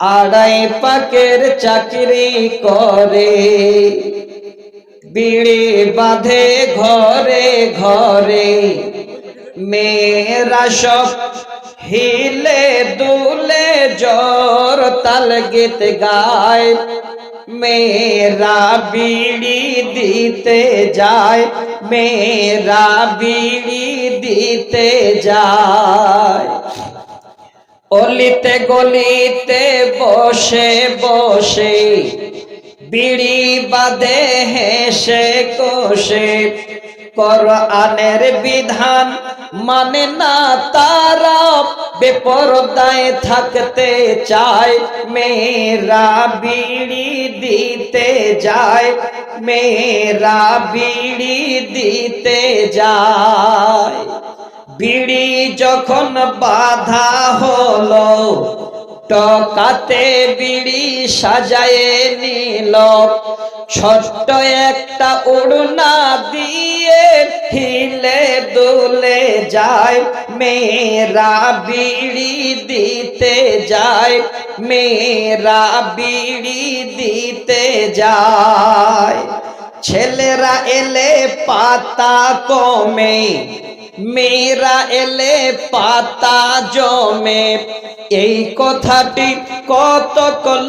আড়াই পাকের চাকরি করে। বিড়ি বাঁধে ঘরে ঘরে। মেয়েরা সব হিলে দুলে জোর তাল গীত গায়। মেয়েরা বিড়ি দিতে যায়। মেয়েরা বিড়ি দিতে যায়। অলিতে গলিতে বসে বসে, বিড়ি বাদে হেসে কোষে। কোরআনের বিধান মানে না তারা, বেপরদায় থাকতে চায়। মেয়েরা বিড়ি দিতে যায়, মেয়েরা বিড়ি দিতে যায়। বিড়ি যখন বাধা হলো, টকাতে বিড়ি সাজায়ে নিল। ছোট্ট একটা উড়না দিয়ে হিলে দুলে যায়। মেয়েরা বিড়ি দিতে যায়, মেয়েরা বিড়ি দিতে যায়। ছেলেরা এলে পাতা কমে মেয়েরা এলে পাতা জমে। এই কথাটি কত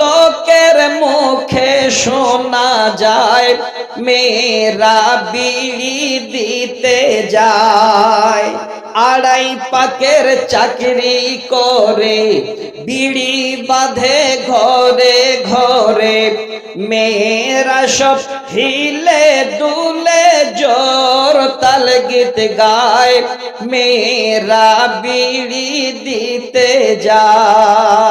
লোকের মুখে শোনা যায়। মেয়েরা বিড়ি দিতে যায়। আড়াই পাকের চাকরি করে, বিড়ি বাঁধে ঘরে ঘরে। মেয়েরা সব হিলে দুলে জোর তাল গীত গায় মেয়েরা বিড়ি দিতে যায়